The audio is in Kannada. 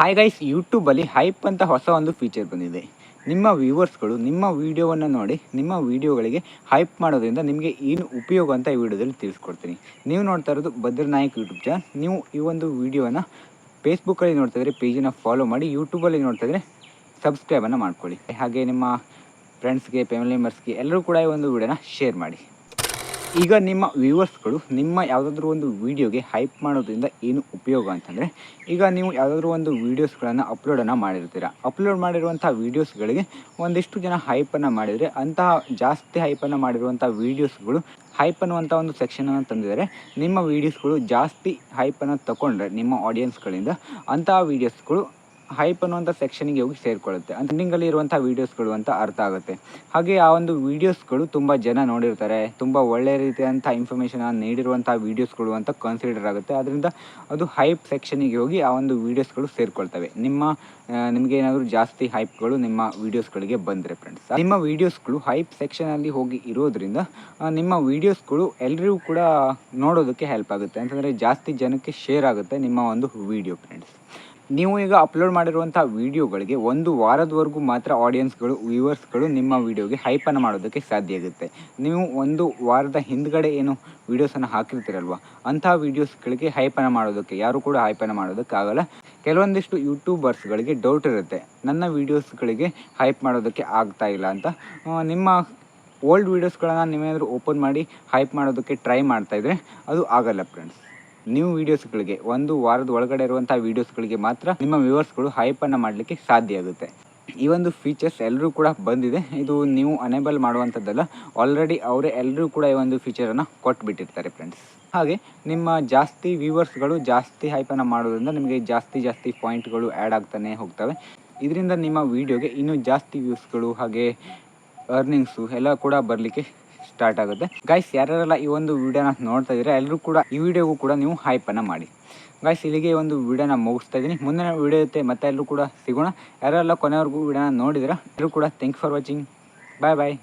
ಹಾಯ್ ಗೈಸ್ ಯೂಟ್ಯೂಬಲ್ಲಿ ಹೈಪ್ ಅಂತ ಹೊಸ ಒಂದು ಫೀಚರ್ ಬಂದಿದೆ. ನಿಮ್ಮ ವ್ಯೂವರ್ಸ್ಗಳು ನಿಮ್ಮ ವೀಡಿಯೋವನ್ನು ನೋಡಿ, ನಿಮ್ಮ ವೀಡಿಯೋಗಳಿಗೆ ಹೈಪ್ ಮಾಡೋದ್ರಿಂದ ನಿಮಗೆ ಏನು ಉಪಯೋಗ ಅಂತ ಈ ವಿಡಿಯೋದಲ್ಲಿ ತಿಳಿಸ್ಕೊಡ್ತೀನಿ. ನೀವು ನೋಡ್ತಾ ಇರೋದು ಭದ್ರನಾಯಕ್ ಯೂಟ್ಯೂಬ್ ಚಾನಲ್ ನೀವು ಈ ಒಂದು ವೀಡಿಯೋನ ಫೇಸ್ಬುಕ್ಕಲ್ಲಿ ನೋಡ್ತಾ ಇದ್ರೆ ಪೇಜನ್ನು ಫಾಲೋ ಮಾಡಿ ಯೂಟ್ಯೂಬಲ್ಲಿ ನೋಡ್ತಾ ಸಬ್ಸ್ಕ್ರೈಬನ್ನು ಮಾಡ್ಕೊಳ್ಳಿ. ಹಾಗೆ ನಿಮ್ಮ ಫ್ರೆಂಡ್ಸ್ಗೆ ಫ್ಯಾಮಿಲಿ ಮೆಂಬರ್ಸ್ಗೆ ಎಲ್ಲರೂ ಕೂಡ ಈ ಒಂದು ವೀಡಿಯೋನ ಶೇರ್ ಮಾಡಿ. ಈಗ ನಿಮ್ಮ ವ್ಯೂವರ್ಸ್ಗಳು ನಿಮ್ಮ ಯಾವುದಾದ್ರೂ ಒಂದು ವೀಡಿಯೋಗೆ ಹೈಪ್ ಮಾಡೋದ್ರಿಂದ ಏನು ಉಪಯೋಗ ಅಂತಂದರೆ, ಈಗ ನೀವು ಯಾವುದಾದ್ರೂ ಒಂದು ವೀಡಿಯೋಸ್ಗಳನ್ನು ಅಪ್ಲೋಡನ್ನು ಮಾಡಿರ್ತೀರ. ಅಪ್ಲೋಡ್ ಮಾಡಿರುವಂಥ ವೀಡಿಯೋಸ್ಗಳಿಗೆ ಒಂದಿಷ್ಟು ಜನ ಹೈಪನ್ನು ಮಾಡಿದರೆ, ಅಂತಹ ಜಾಸ್ತಿ ಹೈಪನ್ನು ಮಾಡಿರುವಂಥ ವೀಡಿಯೋಸ್ಗಳು ಹೈಪ್ ಅನ್ನುವಂಥ ಒಂದು ಸೆಕ್ಷನನ್ನು ತಂದಿದ್ದಾರೆ. ನಿಮ್ಮ ವೀಡಿಯೋಸ್ಗಳು ಜಾಸ್ತಿ ಹೈಪನ್ನು ತಗೊಂಡ್ರೆ ನಿಮ್ಮ ಆಡಿಯನ್ಸ್ಗಳಿಂದ ಅಂತಹ ವೀಡಿಯೋಸ್ಗಳು ಹೈಪ್ ಅನ್ನುವಂಥ ಸೆಕ್ಷನಿಗೆ ಹೋಗಿ ಸೇರಿಕೊಳ್ಳುತ್ತೆ. ಎಂಡಿಂಗಲ್ಲಿ ಇರುವಂಥ ವೀಡಿಯೋಸ್ಗಳು ಅಂತ ಅರ್ಥ ಆಗುತ್ತೆ. ಹಾಗೆ ಆ ಒಂದು ವೀಡಿಯೋಸ್ಗಳು ತುಂಬ ಜನ ನೋಡಿರ್ತಾರೆ. ತುಂಬ ಒಳ್ಳೆಯ ರೀತಿಯಾದಂಥ ಇನ್ಫಾರ್ಮೇಷನ್ ನೀಡಿರುವಂಥ ವೀಡಿಯೋಸ್ಗಳು ಅಂತ ಕನ್ಸಿಡರ್ ಆಗುತ್ತೆ. ಅದರಿಂದ ಅದು ಹೈಪ್ ಸೆಕ್ಷನಿಗೆ ಹೋಗಿ ಆ ಒಂದು ವೀಡಿಯೋಸ್ಗಳು ಸೇರಿಕೊಳ್ತವೆ. ನಿಮ್ಮ ನಿಮಗೆ ಏನಾದರೂ ಜಾಸ್ತಿ ಹೈಪ್ಗಳು ನಿಮ್ಮ ವೀಡಿಯೋಸ್ಗಳಿಗೆ ಬಂದರೆ ಫ್ರೆಂಡ್ಸ್ ನಿಮ್ಮ ವೀಡಿಯೋಸ್ಗಳು ಹೈಪ್ ಸೆಕ್ಷನಲ್ಲಿ ಹೋಗಿ ಇರೋದ್ರಿಂದ ನಿಮ್ಮ ವೀಡಿಯೋಸ್ಗಳು ಎಲ್ಲರಿಗೂ ಕೂಡ ನೋಡೋದಕ್ಕೆ ಹೆಲ್ಪ್ ಆಗುತ್ತೆ. ಅಂತಂದರೆ ಜಾಸ್ತಿ ಜನಕ್ಕೆ ಶೇರ್ ಆಗುತ್ತೆ ನಿಮ್ಮ ಒಂದು ವೀಡಿಯೋ ಫ್ರೆಂಡ್ಸ್ ನೀವು ಈಗ ಅಪ್ಲೋಡ್ ಮಾಡಿರುವಂಥ ವೀಡಿಯೋಗಳಿಗೆ ಒಂದು ವಾರದವರೆಗೂ ಮಾತ್ರ ಆಡಿಯನ್ಸ್ಗಳು ವ್ಯೂವರ್ಸ್ಗಳು ನಿಮ್ಮ ವೀಡಿಯೋಗೆ ಹೈಪನ್ನು ಮಾಡೋದಕ್ಕೆ ಸಾಧ್ಯ ಆಗುತ್ತೆ. ನೀವು ಒಂದು ವಾರದ ಹಿಂದ್ಗಡೆ ಏನು ವೀಡಿಯೋಸನ್ನು ಹಾಕಿರ್ತೀರಲ್ವ ಅಂಥ ವೀಡಿಯೋಸ್ಗಳಿಗೆ ಹೈಪನ್ನು ಮಾಡೋದಕ್ಕೆ, ಯಾರು ಕೂಡ ಹೈಪನ್ನು ಮಾಡೋದಕ್ಕಾಗಲ್ಲ ಕೆಲವೊಂದಿಷ್ಟು ಯೂಟ್ಯೂಬರ್ಸ್ಗಳಿಗೆ ಡೌಟ್ ಇರುತ್ತೆ, ನನ್ನ ವೀಡಿಯೋಸ್ಗಳಿಗೆ ಹೈಪ್ ಮಾಡೋದಕ್ಕೆ ಆಗ್ತಾ ಇಲ್ಲ ಅಂತ. ನಿಮ್ಮ ಓಲ್ಡ್ ವೀಡಿಯೋಸ್ಗಳನ್ನು ನೀವೇನಾದರೂ ಓಪನ್ ಮಾಡಿ ಹೈಪ್ ಮಾಡೋದಕ್ಕೆ ಟ್ರೈ ಮಾಡ್ತಾಯಿದ್ರೆ ಅದು ಆಗಲ್ಲ ಫ್ರೆಂಡ್ಸ್ ನ್ಯೂ ವೀಡಿಯೋಸ್ಗಳಿಗೆ ಒಂದು ವಾರದ ಒಳಗಡೆ ಇರುವಂಥ ವೀಡಿಯೋಸ್ಗಳಿಗೆ ಮಾತ್ರ ನಿಮ್ಮ ವ್ಯೂವರ್ಸ್ಗಳು ಹೈಪನ್ನು ಮಾಡಲಿಕ್ಕೆ ಸಾಧ್ಯ ಆಗುತ್ತೆ. ಈ ಒಂದು ಫೀಚರ್ಸ್ ಎಲ್ಲರೂ ಕೂಡ ಬಂದಿದೆ. ಇದು ನೀವು ಅನೇಬಲ್ ಮಾಡುವಂಥದ್ದಲ್ಲ ಆಲ್ರೆಡಿ ಅವರೇ ಎಲ್ಲರೂ ಕೂಡ ಈ ಒಂದು ಫೀಚರನ್ನು ಕೊಟ್ಬಿಟ್ಟಿರ್ತಾರೆ ಫ್ರೆಂಡ್ಸ್ ಹಾಗೆ, ನಿಮ್ಮ ಜಾಸ್ತಿ ವ್ಯೂವರ್ಸ್ಗಳು ಜಾಸ್ತಿ ಹೈಪನ್ನು ಮಾಡೋದ್ರಿಂದ ನಿಮಗೆ ಜಾಸ್ತಿ ಜಾಸ್ತಿ ಪಾಯಿಂಟ್ಗಳು ಆ್ಯಡ್ ಆಗ್ತಾನೆ ಹೋಗ್ತವೆ. ಇದರಿಂದ ನಿಮ್ಮ ವೀಡಿಯೋಗೆ ಇನ್ನೂ ಜಾಸ್ತಿ ವ್ಯೂಸ್ಗಳು ಹಾಗೆ ಅರ್ನಿಂಗ್ಸು ಎಲ್ಲ ಕೂಡ ಬರಲಿಕ್ಕೆ ಸ್ಟಾರ್ಟ್ ಆಗುತ್ತೆ. ಗಾಯ್ಸ್ ಯಾರ್ಯಾರೆಲ್ಲ ಈ ಒಂದು ವಿಡಿಯೋನ ನೋಡ್ತಾ ಇದ್ರೆ ಎಲ್ಲರೂ ಕೂಡ ಈ ವಿಡಿಯೋಗೂ ಕೂಡ ನೀವು ಹೈಪನ್ನು ಮಾಡಿ. ಗಾಯ್ಸ್ ಇಲ್ಲಿಗೆ ಒಂದು ವಿಡಿಯೋನ ಮುಗಿಸ್ತಾ ಇದ್ದೀನಿ. ಮುಂದಿನ ವಿಡಿಯೋ ಇರುತ್ತೆ, ಮತ್ತೆ ಎಲ್ಲರೂ ಕೂಡ ಸಿಗೋಣ. ಯಾರೆಲ್ಲ ಕೊನೆವರೆಗೂ ವಿಡಿಯೋನ ನೋಡಿದ್ರೆ ಎಲ್ಲರೂ ಕೂಡ thanks for watching bye bye